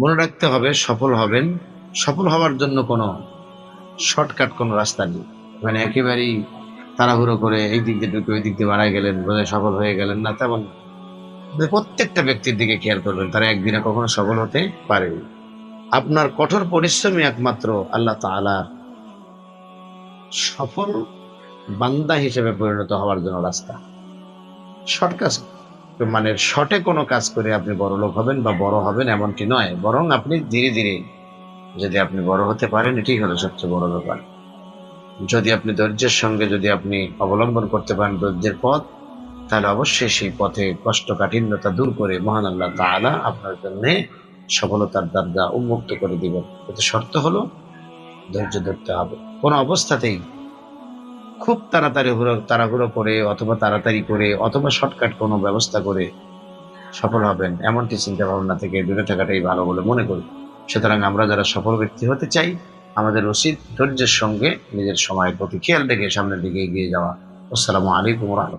মনে রাখতে হবে সফল হবেন। সফল হওয়ার জন্য কোনো শর্টকাট কোনো রাস্তা নেই। মানে একেবারেই তাড়াহুড়ো করে এই দিক দিয়ে ঢুকে ওই দিক দিয়ে বাড়ায় গেলেন, বোধহয় সফল হয়ে গেলেন না, তেমন প্রত্যেকটা ব্যক্তির দিকে খেয়াল করবেন, তারা একদিনে কখনো সফল হতে পারে আপনার কঠোর পরিশ্রমই একমাত্র আল্লাহ তাআলার সফল বান্দা হিসেবে পরিণত হওয়ার জন্য রাস্তা। শর্ট কাজ মানে শর্টে কোনো কাজ করে আপনি বড় লোক হবেন বা বড় হবেন এমনটি নয়। বরং আপনি ধীরে ধীরে যদি আপনি বড় হতে পারেন, এটাই হলো সবচেয়ে বড় ব্যাপার। যদি আপনি ধৈর্যের সঙ্গে যদি আপনি অবলম্বন করতে পারেন ধৈর্যের পথ, তাহলে অবশ্যই সেই পথে কষ্ট কাঠিন্যতা দূর করে মহান আল্লাহ তাআলা আপনার জন্য সফলতার দরজা উন্মুক্ত করে দিবেন। এতে শর্ত হলো ধৈর্য ধরতে হবে। কোনো অবস্থাতেই খুব তাড়াতাড়ি হুড়ো, তাড়াহুড়ো করে অথবা তাড়াতাড়ি করে অথবা শর্টকাট কোনো ব্যবস্থা করে সফল হবেন। এমনটি চিন্তা ভাবনা থেকে দূরে থাকাটাই ভালো বলে মনে করি। সুতরাং আমরা যারা সফল ব্যক্তি হতে চাই, আমাদের উচিত ধৈর্যের সঙ্গে নিজের সময়ের প্রতি খেয়াল রেখে সামনের দিকে এগিয়ে যাওয়া। আসসালামু আলাইকুম রহমতুল্লাহ।